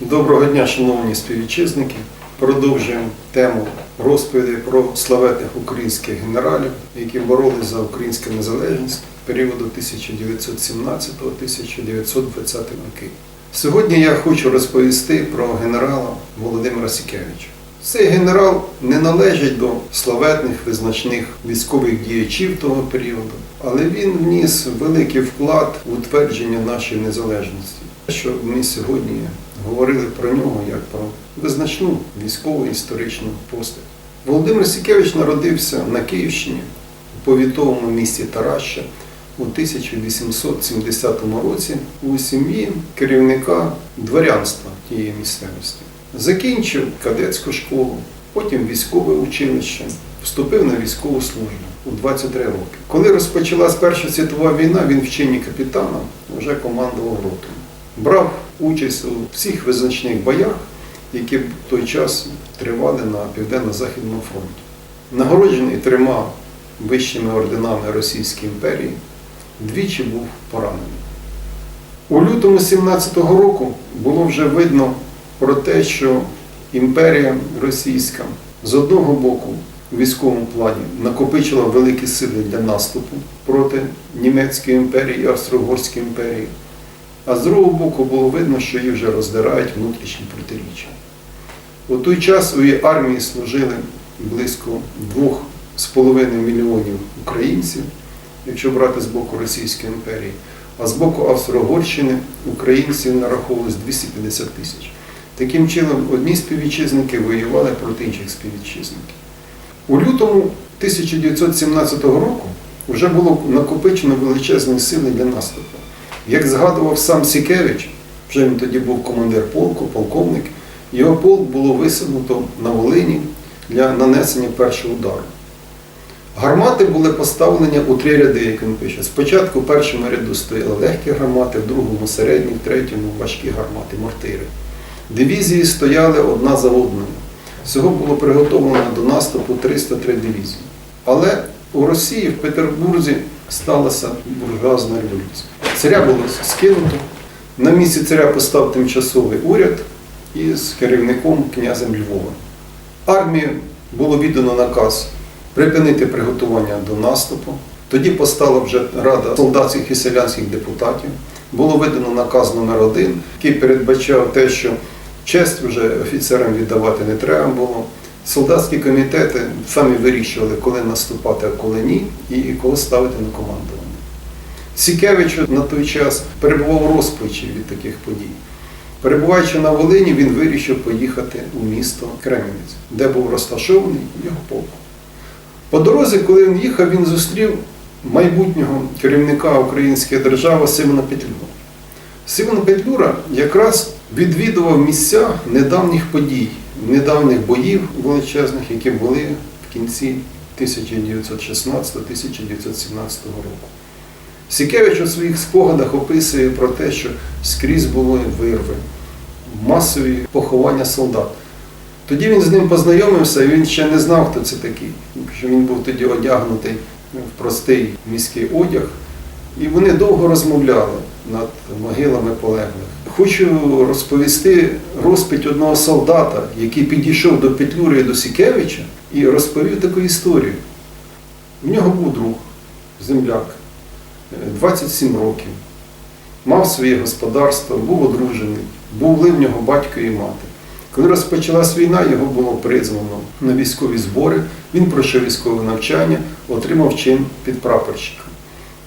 Доброго дня, шановні співвітчизники. Продовжуємо тему розповіді про славетних українських генералів, які боролись за українську незалежність періоду 1917-1920 роки. Сьогодні я хочу розповісти про генерала Володимира Сікевича. Цей генерал не належить до славетних визначних військових діячів того періоду, але він вніс великий вклад в утвердження нашої незалежності. Що ми сьогодні говорили про нього як про визначну військову історичну постать. Володимир Сікевич народився на Київщині у повітовому місті Тараща у 1870 році у сім'ї керівника дворянства тієї місцевості. Закінчив кадетську школу, потім військове училище, вступив на військову службу у 23 роки. Коли розпочалась Перша світова війна, він в чині капітана вже командував ротою. Брав участь у всіх визначних боях, які в той час тривали на Південно-Західному фронті. Нагороджений трьома вищими орденами Російської імперії, двічі був поранений. У лютому 17-го року було вже видно про те, що імперія російська з одного боку у військовому плані накопичила великі сили для наступу проти Німецької імперії і Австро-Угорської імперії, а з другого боку було видно, що їх вже роздирають внутрішні протиріччя. У той час у її армії служили близько 2,5 мільйонів українців, якщо брати з боку Російської імперії, а з боку Австро-Угорщини українців нараховувалось 250 тисяч. Таким чином, одні співвітчизники воювали проти інших співвітчизників. У лютому 1917 року вже було накопичено величезні сили для наступу. Як згадував сам Сікевич, вже він тоді був командир полку, полковник, його полк було висунуто на Волині для нанесення першого удару. Гармати були поставлені у три ряди, як він пише. Спочатку в першому ряду стояли легкі гармати, в другому середні, в третьому важкі гармати, мортири. Дивізії стояли одна за одною. Всього було приготовлено до наступу 303 дивізії. Але у Росії, в Петербурзі, сталася буржуазна революція. Царя було скинуто. На місці царя постав тимчасовий уряд із керівником князем Львова. Армії було віддано наказ припинити приготування до наступу. Тоді постала вже рада солдатських і селянських депутатів. Було видано наказ номер один, який передбачав те, що честь вже офіцерам віддавати не треба було. Солдатські комітети самі вирішували, коли наступати, а коли ні, і коли ставити на командування. Сікевич на той час перебував у розпачі від таких подій. Перебуваючи на Волині, він вирішив поїхати у місто Кремінець, де був розташований його полк. По дорозі, коли він їхав, він зустрів майбутнього керівника Української держави Симона Петлюра. Симон Петлюра якраз відвідував місця недавніх подій, недавніх боїв величезних, які були в кінці 1916-1917 року. Сікевич у своїх спогадах описує про те, що скрізь були вирви, масові поховання солдат. Тоді він з ним познайомився, і він ще не знав, хто це такий. Що він був тоді одягнутий в простий міський одяг. І вони довго розмовляли над могилами полеглих. Хочу розповісти розпить одного солдата, який підійшов до Петлюри і до Сікевича і розповів таку історію. В нього був друг, земляк, е, 27 років, мав своє господарство, був одружений, були в нього батько і мати. Коли розпочалась війна, його було призвано на військові збори, він пройшов військове навчання, отримав чин підпрапорщика.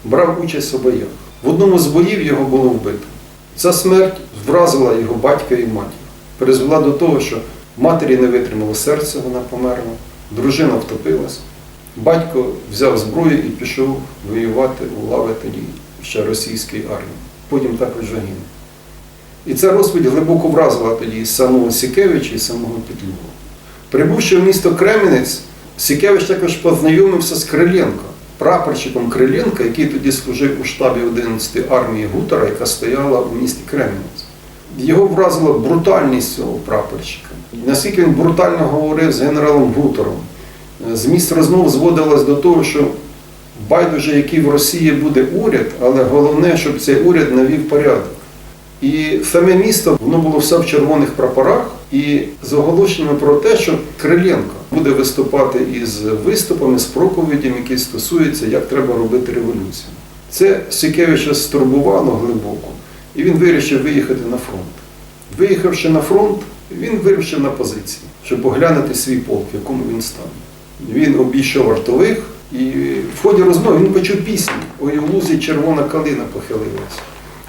Брав участь у боях. В одному з боїв його було вбито. Ця смерть вразила його батька і матір. Призвела до того, що матері не витримало серце, вона померла, дружина втопилась. Батько взяв зброю і пішов воювати у лави тоді ще російської армії. Потім також загинув. І ця розповідь глибоко вразила тоді самого Сікевича, і самого Петлюра. Прибувши в місто Кремінець, Сікевич також познайомився з Криленко, прапорщиком Криленка, який тоді служив у штабі 11-ї армії Гутера, яка стояла у місті Кремінець. Його вразила брутальність цього прапорщика. Наскільки він брутально говорив з генералом Гутером. Зміст розмов зводилось до того, що байдуже, який в Росії буде уряд, але головне, щоб цей уряд навів порядок. І саме місто воно було все в червоних прапорах і з оголошеннями про те, що Криленко буде виступати із виступами, з проповідями, які стосуються, як треба робити революцію. Це Сікевича стурбувало глибоко, і він вирішив виїхати на фронт. Виїхавши на фронт, він вирішив на позиції, щоб поглянути свій полк, в якому він став. Він обійшов вартових, і в ході розмови він почув пісню «Ой, у лузі червона калина похилилася.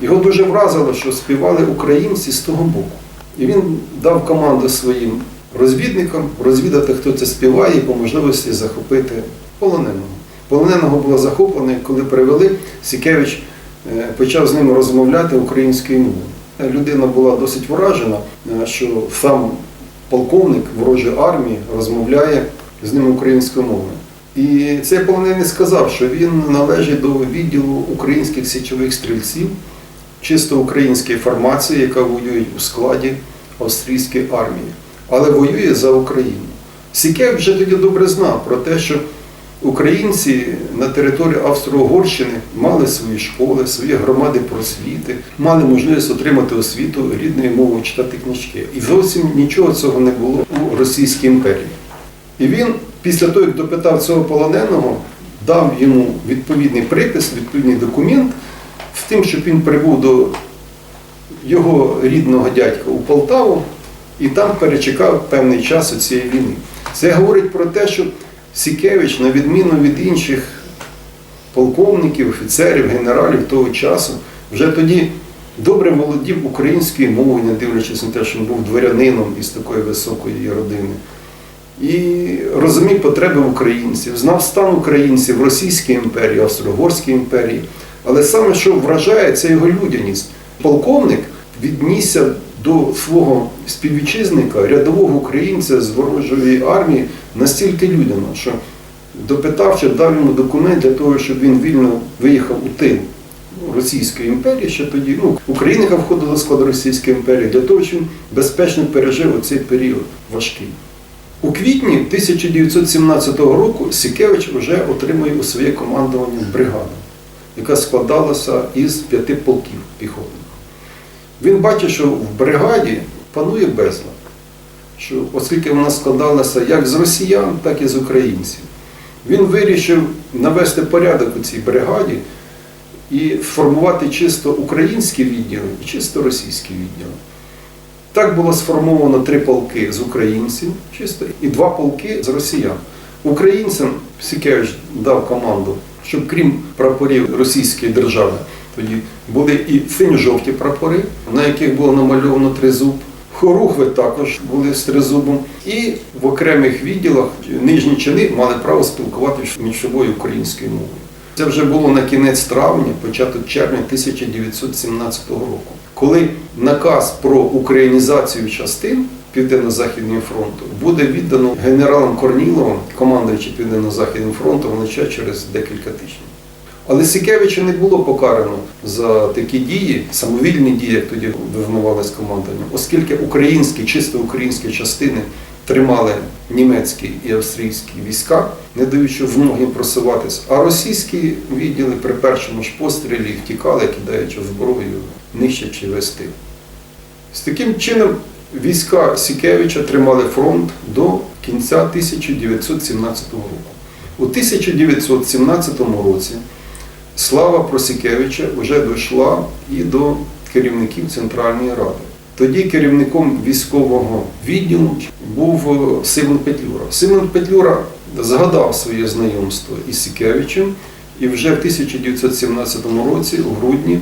Його дуже вразило, що співали українці з того боку. І він дав команду своїм розвідникам розвідати, хто це співає, і по можливості захопити полоненого. Полоненого було захоплено, коли привели, Сікевич е, почав з ним розмовляти українською мовою. Людина була досить вражена, е, що сам полковник ворожої армії розмовляє з ним українською мовою. І цей полонений сказав, що він належить до відділу українських січових стрільців, чисто української формації, яка воює у складі австрійської армії, але воює за Україну. Сікев вже тоді добре знав про те, що українці на території Австро-Угорщини мали свої школи, свої громади просвіти, мали можливість отримати освіту рідною мовою читати книжки. І зовсім нічого цього не було у Російській імперії. І він, після того, як допитав цього полоненого, дав йому відповідний припис, відповідний документ з тим, щоб він прибув до його рідного дядька у Полтаву і там перечекав певний час у цієї війни. Це говорить про те, що Сікевич, на відміну від інших полковників, офіцерів, генералів того часу, вже тоді добре володів українською мовою, не дивлячись на те, що він був дворянином із такої високої родини. І розумів потреби українців, знав стан українців в Російській імперії, Австро-Угорській імперії. Але саме що вражає, це його людяність. Полковник віднісся до свого співвітчизника, рядового українця з ворожої армії настільки людяно, що допитавши, дав йому документ для того, щоб він вільно виїхав у тил Російської імперії, ще тоді ну, Україна входила до складу Російської імперії, для того, щоб він безпечно пережив оцей період важкий. У квітні 1917 року Сікевич вже отримує у своє командування бригаду, яка складалася із п'яти полків піхотних. Він бачить, що в бригаді панує безлад, що оскільки вона складалася як з росіян, так і з українців. Він вирішив навести порядок у цій бригаді і сформувати чисто українські відділи і чисто російські відділи. Так було сформовано три полки з українців чисто і два полки з росіян. Українцям Сікевич дав команду, щоб крім прапорів Російської держави, тоді були і синьо-жовті прапори, на яких було намальовано тризуб. Хорухви також були з тризубом. І в окремих відділах нижні чини мали право спілкуватися між собою українською мовою. Це вже було на кінець травня, початок червня 1917 року, коли наказ про українізацію частин Південно-Західного фронту буде віддано генералом Корніловим, командуючи Південно-Західним фронтом, лише через декілька тижнів. Але Сікевича не було покарано за такі дії, самовільні дії, як тоді визнавалось командуванням, оскільки українські, чисто українські частини тримали німецькі і австрійські війська, не даючи змоги їм просуватися, а російські відділи при першому ж пострілі втікали, кидаючи зброю, нищачи весь тил. З таким чином війська Сікевича тримали фронт до кінця 1917 року. У 1917 році слава Просікевича вже дійшла і до керівників Центральної Ради. Тоді керівником військового відділу був Симон Петлюра. Симон Петлюра згадав своє знайомство із Сікевичем і вже в 1917 році, у грудні,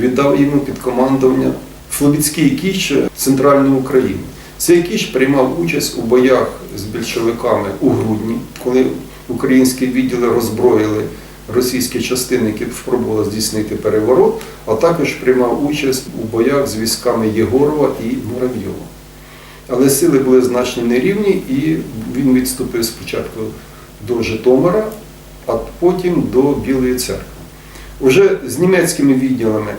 віддав йому під командування Слобідський кіч Центральної України. Цей кіч приймав участь у боях з більшовиками у грудні, коли українські відділи роззброїли російські частини, які спробували здійснити переворот, а також приймав участь у боях з військами Єгорова і Муравйова. Але сили були значно нерівні, і він відступив спочатку до Житомира, а потім до Білої церкви. Уже з німецькими відділами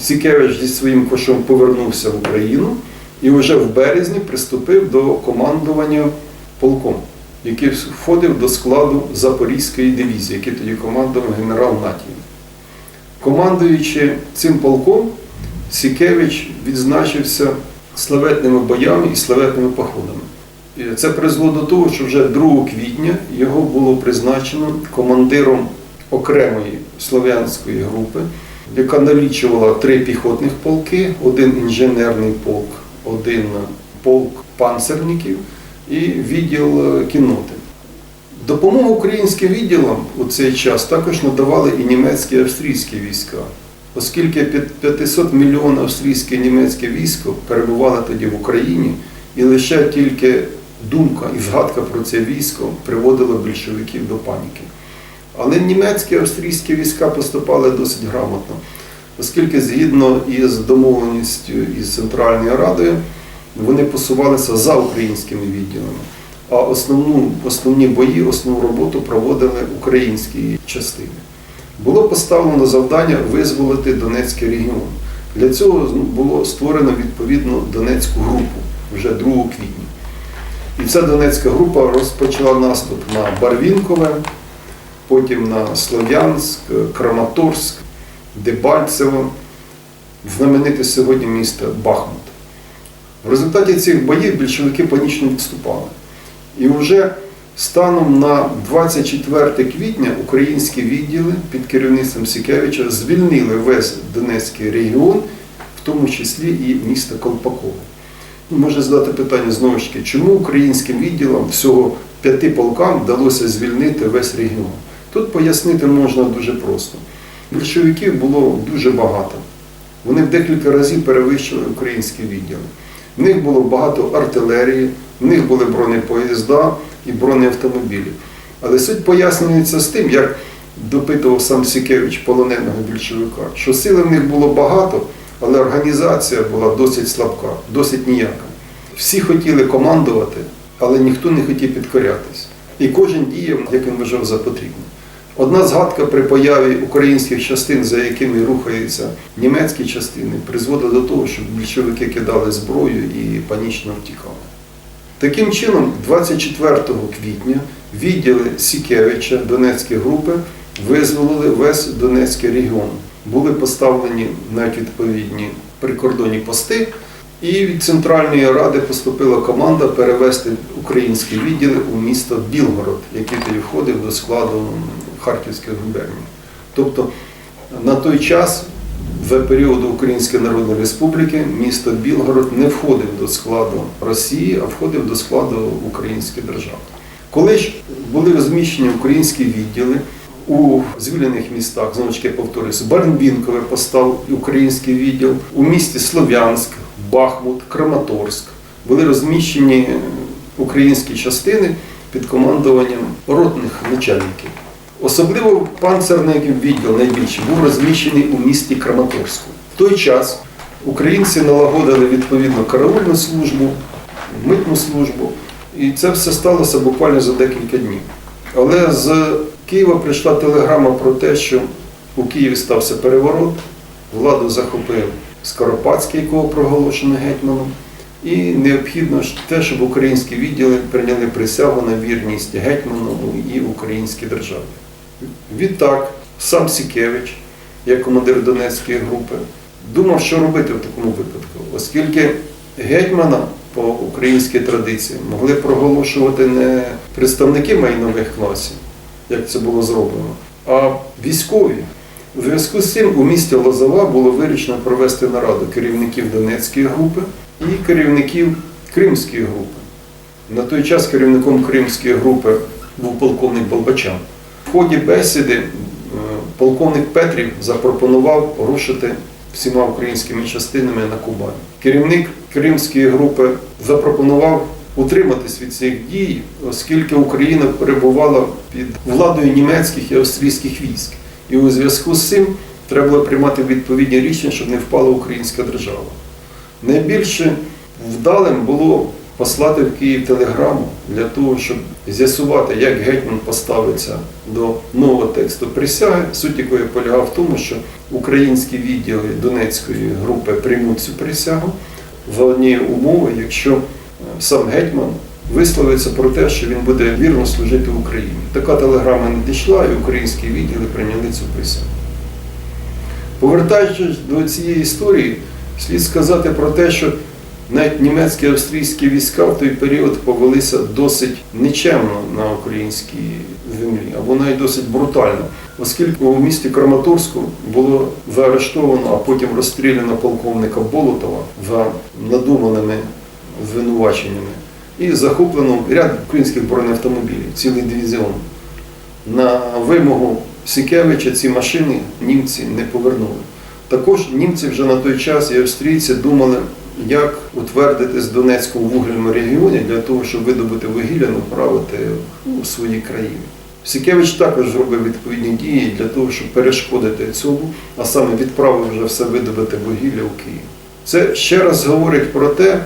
Сікевич зі своїм кошом повернувся в Україну і вже в березні приступив до командування полком, який входив до складу Запорізької дивізії, який тоді командував генерал Натій. Командуючи цим полком, Сікевич відзначився славетними боями і славетними походами. Це призвело до того, що вже 2 квітня його було призначено командиром окремої слов'янської групи, яка налічувала три піхотних полки, один інженерний полк, один полк панцерників і відділ е, кінноти. Допомогу українським відділам у цей час також надавали і німецькі і австрійські війська, оскільки 500 мільйонів австрійське і німецьке військо перебувало тоді в Україні, і лише тільки думка і згадка про це військо приводила більшовиків до паніки. Але німецькі і австрійські війська поступали досить грамотно, оскільки згідно із домовленістю із Центральною Радою вони посувалися за українськими відділами. А основну, основні бої, основну роботу проводили українські частини. Було поставлено завдання визволити Донецький регіон. Для цього було створено відповідно Донецьку групу вже 2 квітня. І ця Донецька група розпочала наступ на Барвінкове, потім на Слов'янськ, Краматорськ, Дебальцево, знамените сьогодні місто Бахмут. В результаті цих боїв більшовики панічно відступали. І вже станом на 24 квітня українські відділи під керівництвом Сікевича звільнили весь Донецький регіон, в тому числі і місто Колпакове. Ну, Можна задати питання знову ж таки, чому українським відділам всього п'яти полкам вдалося звільнити весь регіон? Тут пояснити можна дуже просто. Більшовиків було дуже багато. Вони в декілька разів перевищили українські відділи. В них було багато артилерії, в них були бронепоїзда і бронеавтомобілі. Але суть пояснюється з тим, як допитував сам Сікевич полоненого більшовика, що сили в них було багато, але організація була досить слабка, досить ніяка. Всі хотіли командувати, але ніхто не хотів підкорятись. І кожен діяв, як він вважав за потрібне. Одна згадка при появі українських частин, за якими рухаються німецькі частини, призводила до того, що більшовики кидали зброю і панічно втікали. Таким чином, 24 квітня відділи Сікевича Донецької групи визволили весь Донецький регіон. Були поставлені навіть відповідні прикордонні пости, і від Центральної Ради поступила команда перевести українські відділи у місто Білгород, який тоді входив до складу Харківської губернії. Тобто на той час, за періоду Української Народної Республіки, місто Білгород не входив до складу Росії, а входив до складу Української держави. Коли ж були розміщені українські відділи у звільнених містах, знову ж таки повторюся, Барнбінкове постав український відділ, у місті Слов'янськ, Бахмут, Краматорськ були розміщені українські частини під командуванням ротних начальників. Особливо панцерний відділ найбільший був розміщений у місті Краматорську. В той час українці налагодили відповідно караульну службу, митну службу, і це все сталося буквально за декілька днів. Але з Києва прийшла телеграма про те, що у Києві стався переворот, владу захопив Скоропадський, якого проголошено гетьманом. І необхідно те, щоб українські відділи прийняли присягу на вірність гетьману і українській державі. Відтак, сам Сікевич, як командир Донецької групи, думав, що робити в такому випадку, оскільки гетьмана по українській традиції могли проголошувати не представники майнових класів, як це було зроблено, а військові. У зв'язку з цим у місті Лозова було вирішено провести нараду керівників Донецької групи і керівників Кримської групи. На той час керівником Кримської групи був полковник Болбачан. В ході бесіди е, полковник Петрів запропонував рушити всіма українськими частинами на Кубань. Керівник Кримської групи запропонував утриматись від цих дій, оскільки Україна перебувала під владою німецьких і австрійських військ. І у зв'язку з цим треба було приймати відповідні рішення, щоб не впала українська держава. Найбільше вдалим було послати в Київ телеграму для того, щоб з'ясувати, як гетьман поставиться до нового тексту присяги, суть якої полягав в тому, що українські відділи Донецької групи приймуть цю присягу за однієї умови, якщо е, сам гетьман висловиться про те, що він буде вірно служити Україні. Така телеграма не дійшла, і українські відділи прийняли цю присягу. Повертаючись до цієї історії, Слід сказати про те, що навіть німецькі австрійські війська в той період повелися досить нечемно на українській землі, або навіть досить брутально, оскільки у місті Краматорську було заарештовано, а потім розстріляно полковника Болотова за надуманими звинуваченнями і захоплено ряд українських бронеавтомобілів, цілий дивізіон. На вимогу Сікевича ці машини німці не повернули. Також німці вже на той час і австрійці думали, як утвердитись в Донецькому вугільному регіоні для того, щоб видобути вугілля, направити у свої країни. Сікевич також зробив відповідні дії для того, щоб перешкодити цьому, а саме відправив вже все видобите вугілля у Київ. Це ще раз говорить про те,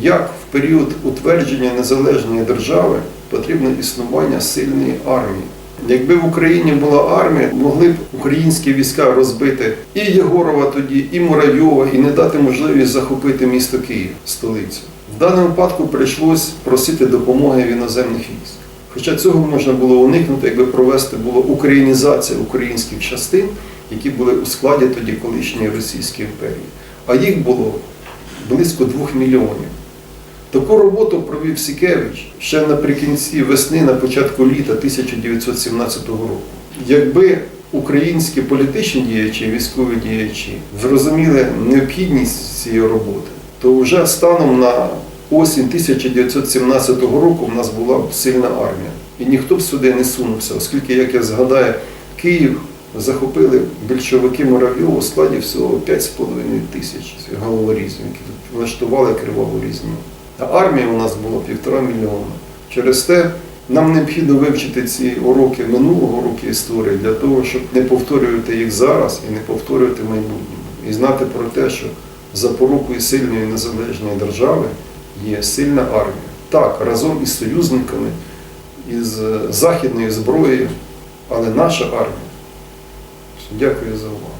як в період утвердження незалежної держави потрібно існування сильної армії. Якби в Україні була армія, могли б українські війська розбити і Єгорова тоді, і Муравйова, і не дати можливість захопити місто Київ, столицю. В даному випадку прийшлось просити допомоги в іноземних військ. Хоча цього можна було уникнути, якби провести було українізація українських частин, які були у складі тоді колишньої Російської імперії. А їх було близько двох мільйонів. Таку роботу провів Сікевич ще наприкінці весни, на початку літа 1917 року. Якби українські політичні діячі, військові діячі зрозуміли необхідність цієї роботи, то вже станом на осінь 1917 року в нас була сильна армія. І ніхто б сюди не сунувся, оскільки, як я згадаю, Київ захопили більшовики Муравйова у складі всього 5,5 тисяч головорізів, які влаштували криваву різню. А армія у нас була півтора мільйона. Через те нам необхідно вивчити ці уроки минулого роки історії для того, щоб не повторювати їх зараз і не повторювати в майбутньому. І знати про те, що запорукою сильної незалежної держави є сильна армія. Так, разом із союзниками, із західною зброєю, але наша армія. Дякую за увагу.